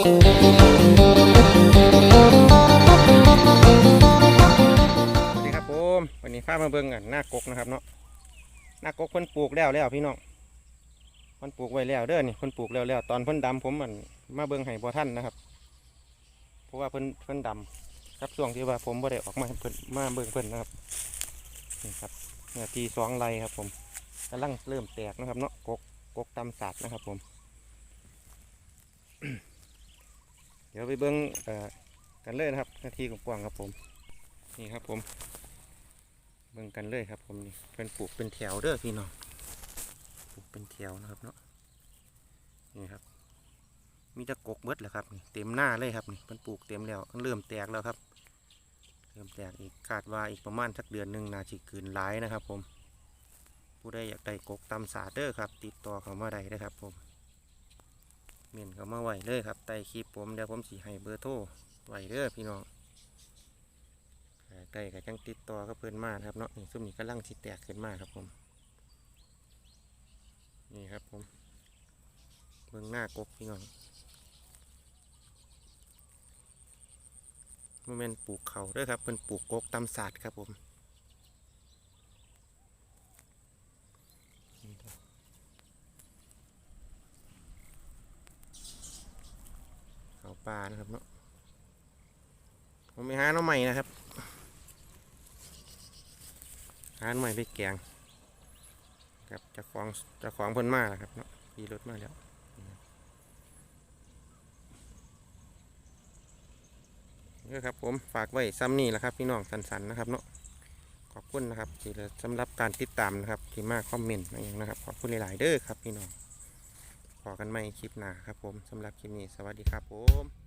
สวัสดีครับผมวันนี้พามาเบิ่งกันหน้ากกนะครับเนาะหน้ากกเพิ่นปลูกแล้วแล้วพี่น้องเพิ่นปลูกไว้แล้วเด้อนี่เพิ่นปลูกแล้วแล้วตอนเพิ่นดำผมมันมาเบิ่งให้บ่ท่านนะครับ เพราะว่าเพิ่นเพิ่นดำครับช่วงที่ว่าผมบ่ได้ออกมาเพิ่นมาเบิ่งเพิ่นนะครับนี่ครับเนื้อทีสองไรครับผมกำลังเริ่มแตกนะครับเนาะกกกกตำสัตว์นะครับผม ดี๋ยวไปเบิ่งกันเลยนะครับหน้าที่ของกวางครับผม นี่ครับผม เบิ่งกันเลยครับผมนี่เป็นปลูกเป็นแถวเด้อพี่น้องปลูกเป็นแถวนะครับเนาะนี่ครับ มีตะกกเบิดแหละครับนี่เต็มหน้าเลยครับนี่เป็นปลูกเต็มแล้วเริ่มแตกแล้วครับ เริ่มแตกอีกคาดว่าอีกประมาณสักเดือนหนึ่งนาจีกืนหลายนะครับ ผม ผู้ใดอยากได้กกตำสาเด้อครับ ติดต่อเขามาได้นะครับผม เมียนเขามาไหว้เลยครับใต้คลิปผมเดี๋ยวผมสีให้เบอร์โทรไหว้เด้อพี่น้องใกล้กับจังติดต่อกับเพื่อนมาครับเนาะนี่ซุ่มนี้กำลังสิแตกขึ้นมาครับผม นี่ครับผม เบื้องหน้ากกพี่น้องโมเมนปลูกเขาเด้วยครับเป็นปลูกกกตำศาสตร์ครับผมนี่ครับ ป่านะครับเนาะผมไปหาน้องใหม่นะครับ หานใหม่ไปแกงครับจะของจะของเพิ่นมาแล้วครับเนาะขี่รถมาแล้วนี่ครับผมฝากไว้ซ้ำนี่แหละครับ พี่น้องสันๆนะครับเนาะขอบคุณนะครับที่สำหรับการติดตามนะครับที่มาคอมเมนต์มาอย่างนะครับขอบคุณหลายๆเด้อครับพี่น้อง ขอกันใหม่คลิปหน้าครับผมสำหรับคลิปนี้สวัสดีครับผม